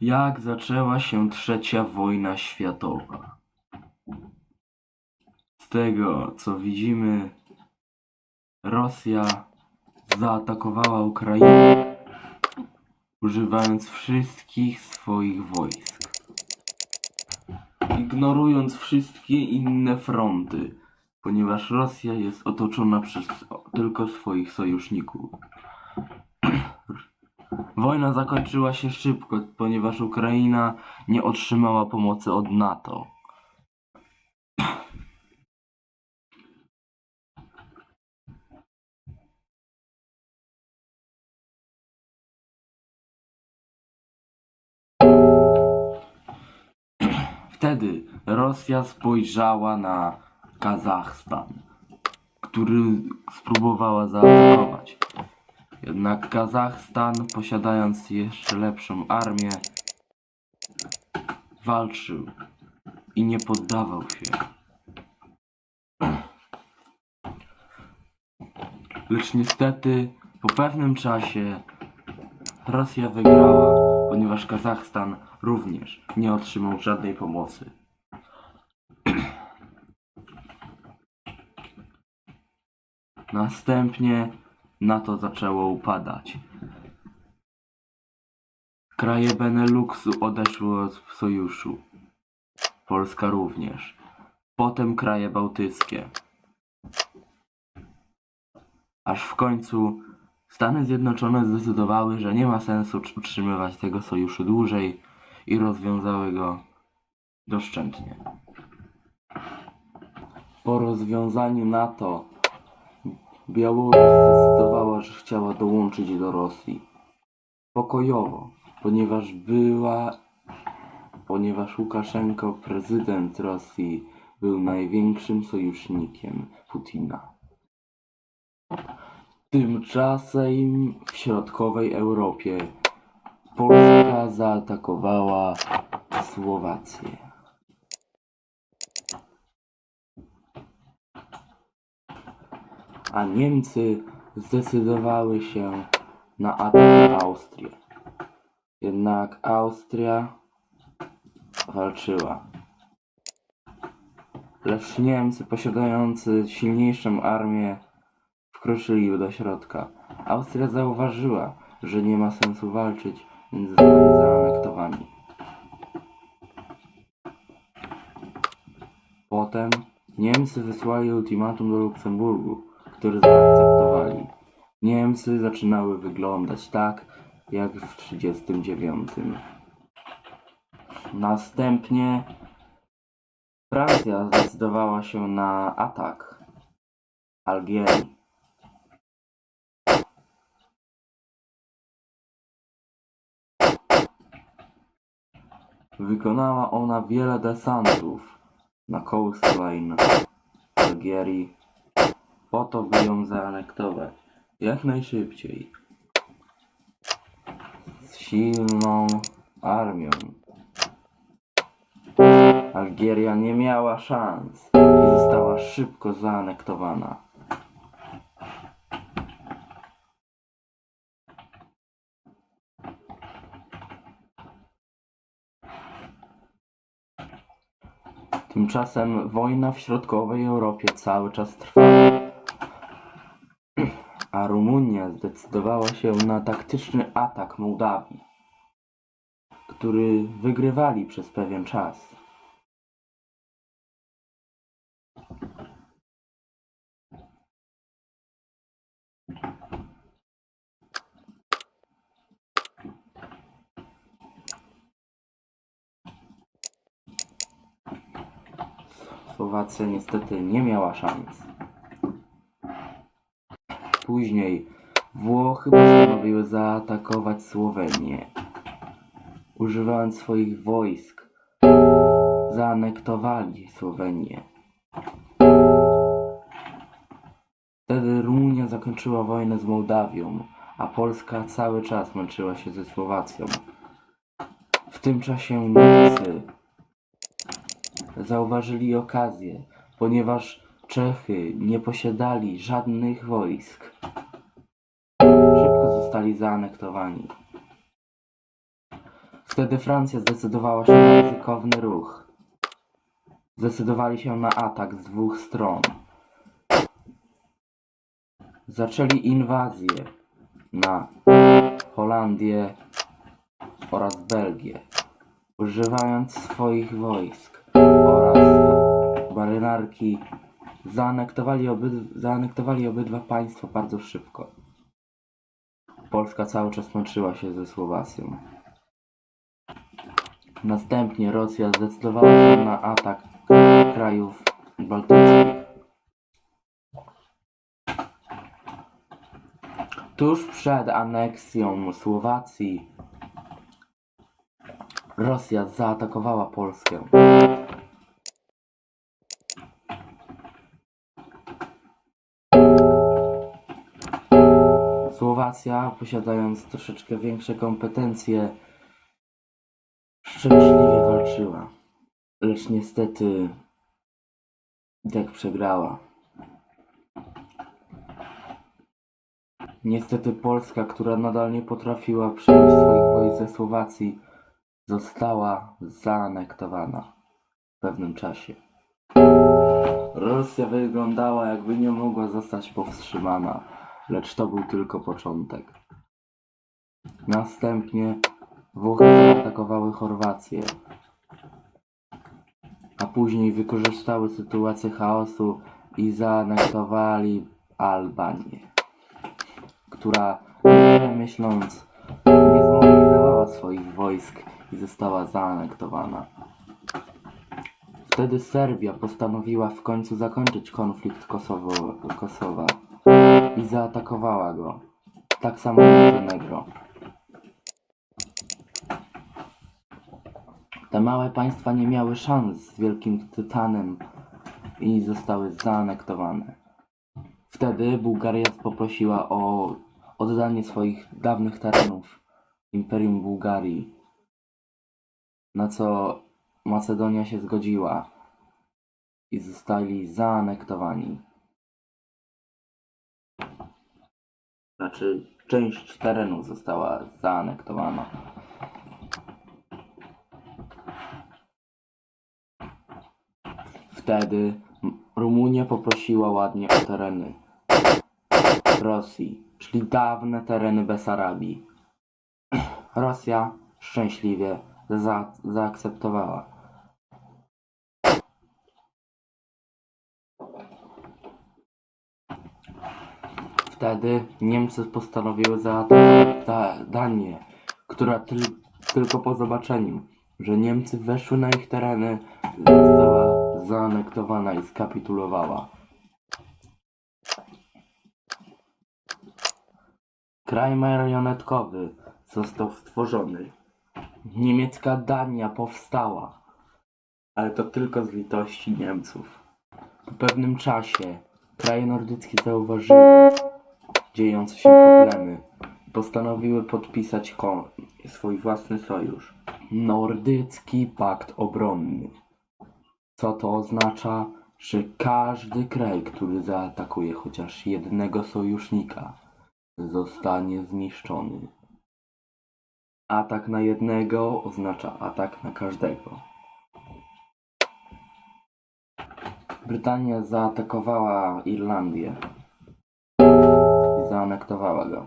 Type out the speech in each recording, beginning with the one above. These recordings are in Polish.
Jak zaczęła się trzecia wojna światowa? Z tego co widzimy, Rosja zaatakowała Ukrainę, używając wszystkich swoich wojsk, ignorując wszystkie inne fronty, ponieważ Rosja jest otoczona przez tylko swoich sojuszników. Wojna zakończyła się szybko, ponieważ Ukraina nie otrzymała pomocy od NATO. Wtedy Rosja spojrzała na Kazachstan, który spróbowała zaatakować. Jednak Kazachstan, posiadając jeszcze lepszą armię, walczył i nie poddawał się. Lecz niestety po pewnym czasie Rosja wygrała, ponieważ Kazachstan również nie otrzymał żadnej pomocy. Następnie NATO zaczęło upadać. Kraje Beneluxu odeszły od sojuszu. Polska również. Potem kraje bałtyckie. Aż w końcu Stany Zjednoczone zdecydowały, że nie ma sensu utrzymywać tego sojuszu dłużej i rozwiązały go doszczętnie. Po rozwiązaniu NATO Białoruś zdecydowała, że chciała dołączyć do Rosji. Pokojowo, ponieważ była, ponieważ Łukaszenko, prezydent Rosji, był największym sojusznikiem Putina. Tymczasem w środkowej Europie Polska zaatakowała Słowację. A Niemcy zdecydowały się na atak na Austrię. Jednak Austria walczyła. Lecz Niemcy posiadający silniejszą armię wkroczyli do środka. Austria zauważyła, że nie ma sensu walczyć, więc zostali zaanektowani. Potem Niemcy wysłali ultimatum do Luksemburgu, który zaakceptowali. Niemcy zaczynały wyglądać tak, jak w 1939. Następnie Francja zdecydowała się na atak Algierii. Wykonała ona wiele desantów na coastline Algierii po to, by ją zaanektować jak najszybciej. Z silną armią. Algieria nie miała szans i została szybko zaanektowana. Tymczasem wojna w środkowej Europie cały czas trwała a Rumunia zdecydowała się na taktyczny atak Mołdawii, który wygrywali przez pewien czas. Słowacja niestety nie miała szans. Później Włochy postanowiły zaatakować Słowenię. Używając swoich wojsk, zaanektowali Słowenię. Wtedy Rumunia zakończyła wojnę z Mołdawią, a Polska cały czas męczyła się ze Słowacją. W tym czasie Niemcy zauważyli okazję, ponieważ Czechy nie posiadali żadnych wojsk. Szybko zostali zaanektowani. Wtedy Francja zdecydowała się na ryzykowny ruch. Zdecydowali się na atak z dwóch stron. Zaczęli inwazję na Holandię oraz Belgię, używając swoich wojsk oraz marynarki. Zaanektowali, obyd- zaanektowali obydwa państwa bardzo szybko. Polska cały czas męczyła się ze Słowacją. Następnie Rosja zdecydowała się na atak krajów bałtyckich. Tuż przed aneksją Słowacji Rosja zaatakowała Polskę. Słowacja, posiadając troszeczkę większe kompetencje, szczęśliwie walczyła. Lecz niestety tak przegrała. Niestety Polska, która nadal nie potrafiła przenieść swoich wojsk ze Słowacji, została zaanektowana w pewnym czasie. Rosja wyglądała jakby nie mogła zostać powstrzymana, lecz to był tylko początek. Następnie Włochy zaatakowały Chorwację, a później wykorzystały sytuację chaosu i zaanektowali Albanię, która niewiele myśląc nie zmobilizowała swoich wojsk i została zaanektowana. Wtedy Serbia postanowiła w końcu zakończyć konflikt Kosowo, Kosowa i zaatakowała go. Tak samo Montenegro. Te małe państwa nie miały szans z wielkim tytanem i zostały zaanektowane. Wtedy Bułgaria poprosiła o oddanie swoich dawnych terenów Imperium Bułgarii, na co Macedonia się zgodziła i zostali zaanektowani. Znaczy, część terenu została zaanektowana. Wtedy Rumunia poprosiła ładnie o tereny Rosji, czyli dawne tereny Besarabii. Rosja szczęśliwie za, zaakceptowała. Wtedy Niemcy postanowiły zaatakować da, Danię, która tyl, tylko po zobaczeniu, że Niemcy weszły na ich tereny, została zaanektowana i skapitulowała. Kraj marionetkowy został stworzony. Niemiecka Dania powstała, ale to tylko z litości Niemców. Po pewnym czasie kraje nordyckie zauważyły dziejące się problemy postanowiły podpisać swój własny sojusz. Nordycki Pakt Obronny. Co to oznacza? Że każdy kraj, który zaatakuje chociaż jednego sojusznika, zostanie zniszczony. Atak na jednego oznacza atak na każdego. Brytania zaatakowała Irlandię i zaanektowała go.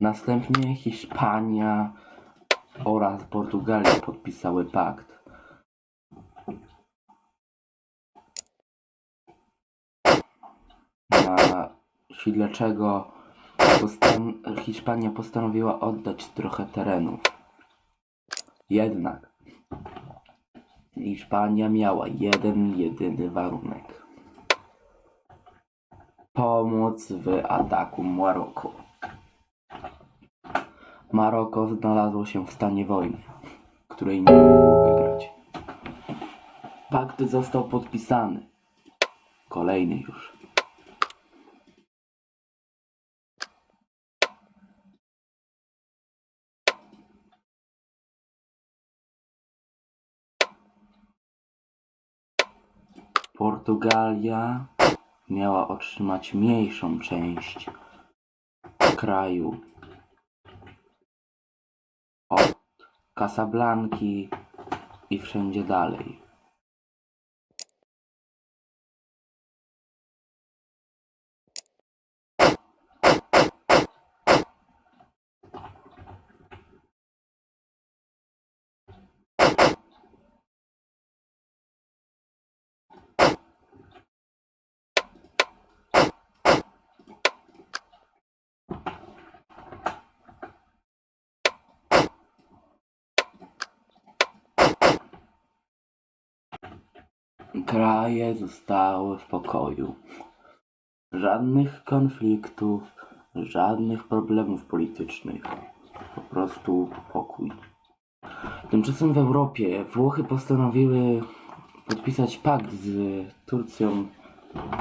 Następnie Hiszpania oraz Portugalia podpisały pakt. Na sile czego postan- Hiszpania postanowiła oddać trochę terenów. Jednak Hiszpania miała jeden, jedyny warunek. Pomoc w ataku Maroko. Maroko znalazło się w stanie wojny, której nie mogło wygrać. Pakt został podpisany. Kolejny już. Portugalia miała otrzymać mniejszą część kraju od Casablanki i wszędzie dalej. Kraje zostały w pokoju. Żadnych konfliktów, żadnych problemów politycznych. Po prostu pokój. Tymczasem w Europie Włochy postanowiły podpisać pakt z Turcją,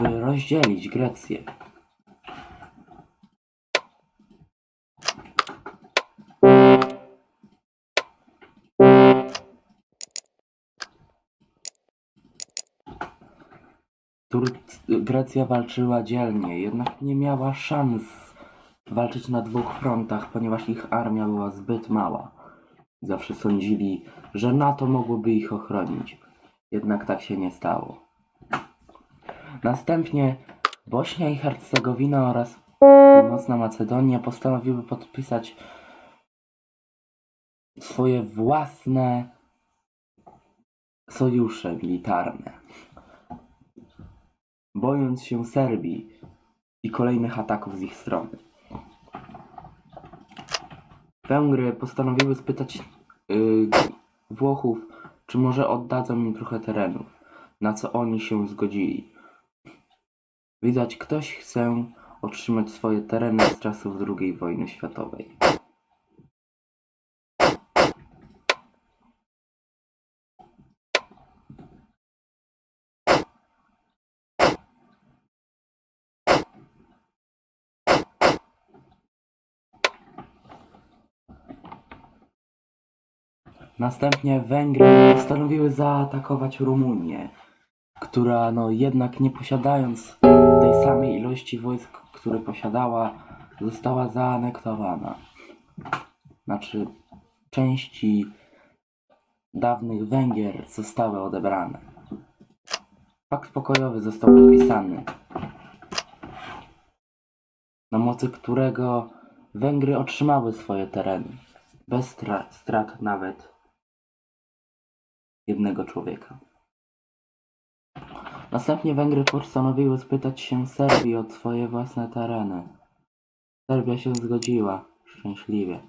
by rozdzielić Grecję. Grecja walczyła dzielnie, jednak nie miała szans walczyć na dwóch frontach, ponieważ ich armia była zbyt mała. Zawsze sądzili, że NATO mogłoby ich ochronić. Jednak tak się nie stało. Następnie Bośnia i Hercegowina oraz Północna Macedonia postanowiły podpisać swoje własne sojusze militarne bojąc się Serbii i kolejnych ataków z ich strony. Węgry postanowiły spytać yy, Włochów, czy może oddadzą im trochę terenów, na co oni się zgodzili. Widać, ktoś chce otrzymać swoje tereny z czasów II wojny światowej. Następnie Węgry postanowiły zaatakować Rumunię, która no jednak nie posiadając tej samej ilości wojsk, które posiadała, została zaanektowana. Znaczy, części dawnych Węgier zostały odebrane. Pakt pokojowy został podpisany, na mocy którego Węgry otrzymały swoje tereny, bez stra- strat nawet jednego człowieka. Następnie Węgry postanowiły spytać się Serbii o swoje własne tereny. Serbia się zgodziła, szczęśliwie.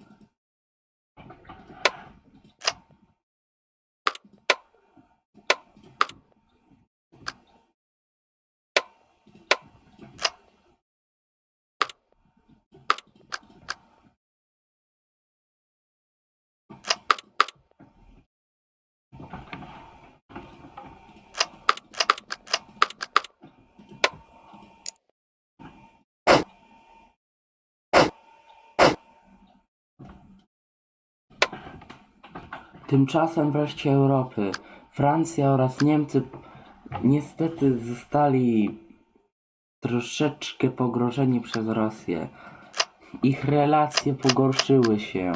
Tymczasem wreszcie Europy, Francja oraz Niemcy niestety zostali troszeczkę pogrożeni przez Rosję. Ich relacje pogorszyły się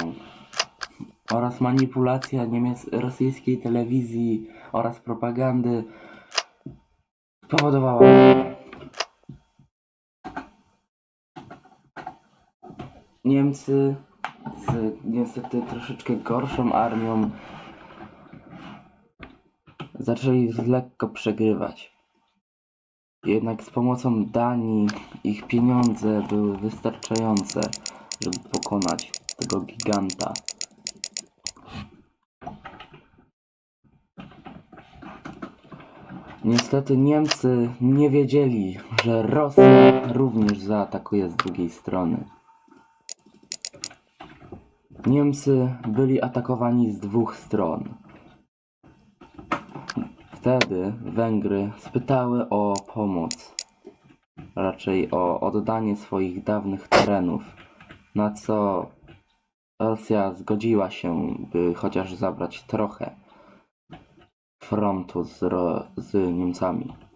oraz manipulacja niemiec- rosyjskiej telewizji oraz propagandy spowodowała wojnę. Niemcy z niestety troszeczkę gorszą armią zaczęli lekko przegrywać. Jednak z pomocą Danii ich pieniądze były wystarczające, żeby pokonać tego giganta. Niestety Niemcy nie wiedzieli, że Rosja również zaatakuje z drugiej strony. Niemcy byli atakowani z dwóch stron. Wtedy Węgry spytały o pomoc, raczej o oddanie swoich dawnych terenów, na co Rosja zgodziła się, by chociaż zabrać trochę frontu z, z Niemcami.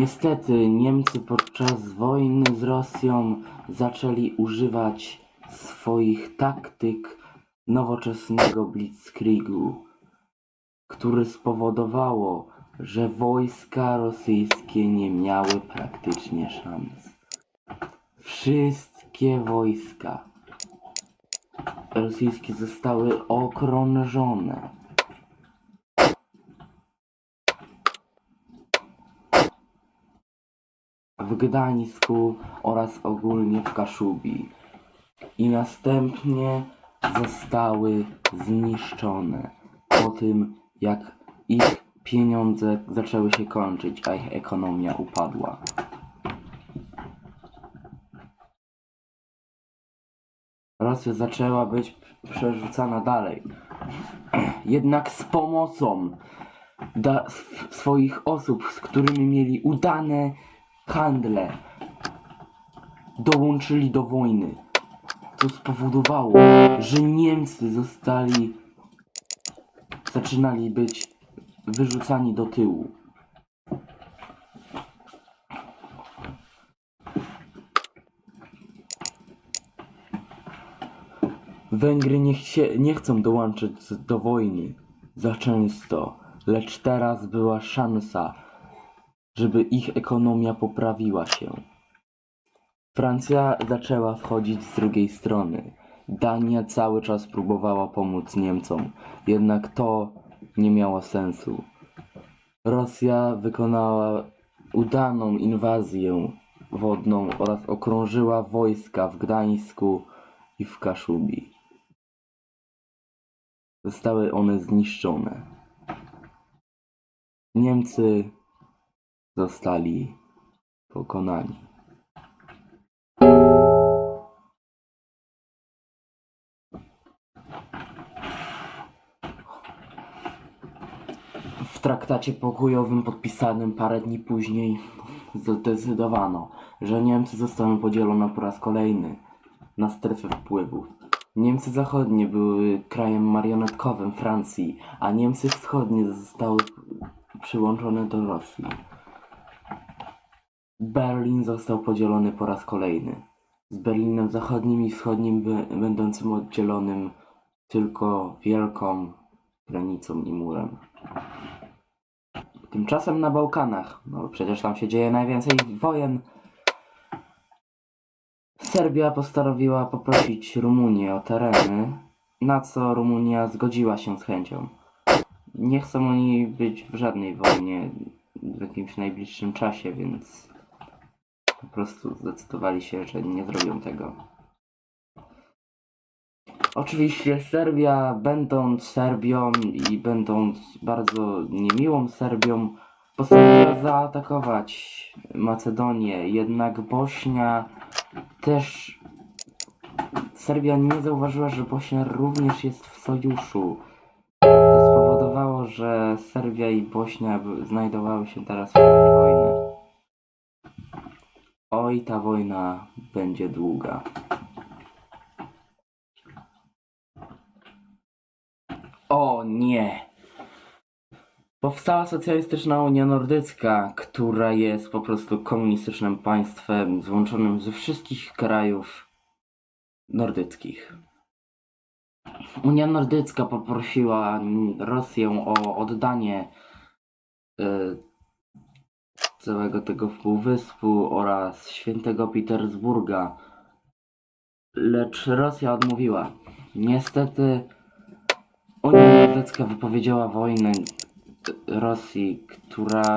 Niestety Niemcy podczas wojny z Rosją zaczęli używać swoich taktyk nowoczesnego blitzkriegu, który spowodowało, że wojska rosyjskie nie miały praktycznie szans. Wszystkie wojska rosyjskie zostały okrążone. W Gdańsku oraz ogólnie w Kaszubi i następnie zostały zniszczone po tym jak ich pieniądze zaczęły się kończyć, a ich ekonomia upadła. Rosja zaczęła być przerzucana dalej. Jednak z pomocą swoich osób, z którymi mieli udane handle, dołączyli do wojny. Co spowodowało, że Niemcy zostali, zaczynali być wyrzucani do tyłu. Węgry nie, chcie, nie chcą dołączyć do wojny za często, lecz teraz była szansa, żeby ich ekonomia poprawiła się. Francja zaczęła wchodzić z drugiej strony. Dania cały czas próbowała pomóc Niemcom, jednak to nie miało sensu. Rosja wykonała udaną inwazję wodną oraz okrążyła wojska w Gdańsku i w Kaszubi. Zostały one zniszczone. Niemcy zostali pokonani. W traktacie pokojowym podpisanym parę dni później zdecydowano, że Niemcy zostaną podzielone po raz kolejny na strefy wpływów. Niemcy zachodnie były krajem marionetkowym Francji, a Niemcy wschodnie zostały przyłączone do Rosji. Berlin został podzielony po raz kolejny. Z Berlinem zachodnim i wschodnim będącym oddzielonym tylko wielką granicą i murem. Tymczasem na Bałkanach, no przecież tam się dzieje najwięcej wojen, Serbia postanowiła poprosić Rumunię o tereny, na co Rumunia zgodziła się z chęcią. Nie chcą oni być w żadnej wojnie w jakimś najbliższym czasie, więc po prostu zdecydowali się, że nie zrobią tego. Oczywiście Serbia, będąc Serbią i będąc bardzo niemiłą Serbią, postanowiła zaatakować Macedonię, jednak Bośnia też Serbia nie zauważyła, że Bośnia również jest w sojuszu. To spowodowało, że Serbia i Bośnia znajdowały się teraz w stanie Oj, ta wojna będzie długa. O nie! Powstała socjalistyczna Unia Nordycka, która jest po prostu komunistycznym państwem złączonym ze wszystkich krajów nordyckich. Unia Nordycka poprosiła Rosję o oddanie y, całego tego półwyspu oraz świętego Petersburga, lecz Rosja odmówiła. Niestety Unia Nordycka wypowiedziała wojnę Rosji, która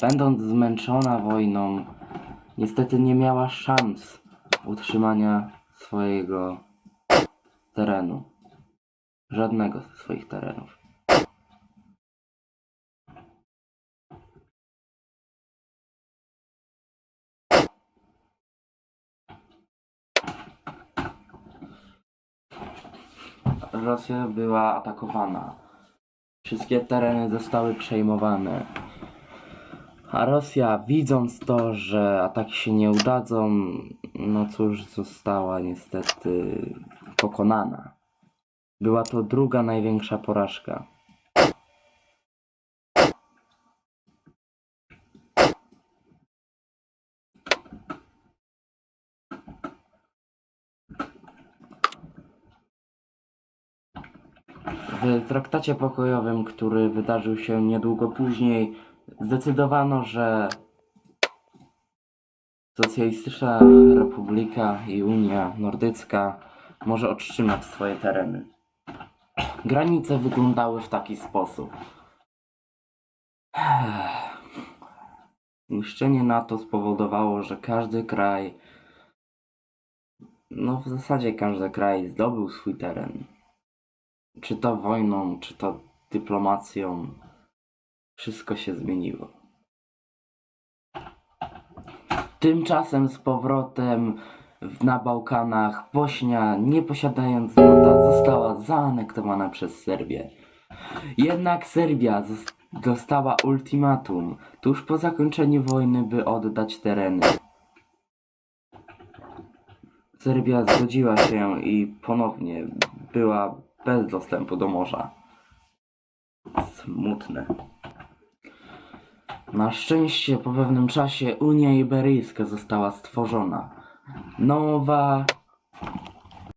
będąc zmęczona wojną, niestety nie miała szans utrzymania swojego terenu. Żadnego ze swoich terenów. Rosja była atakowana. Wszystkie tereny zostały przejmowane. A Rosja, widząc to, że ataki się nie udadzą, no cóż, została niestety pokonana. Była to druga największa porażka. W traktacie pokojowym, który wydarzył się niedługo później, zdecydowano, że Socjalistyczna Republika i Unia Nordycka może otrzymać swoje tereny. Granice wyglądały w taki sposób. Niszczenie NATO spowodowało, że każdy kraj, no w zasadzie każdy kraj zdobył swój teren. Czy to wojną, czy to dyplomacją, wszystko się zmieniło. Tymczasem z powrotem na Bałkanach Bośnia, nie posiadając złota, została zaanektowana przez Serbię. Jednak Serbia dostała ultimatum tuż po zakończeniu wojny, by oddać tereny. Serbia zgodziła się i ponownie była bez dostępu do morza. Smutne. Na szczęście po pewnym czasie Unia Iberyjska została stworzona. Nowa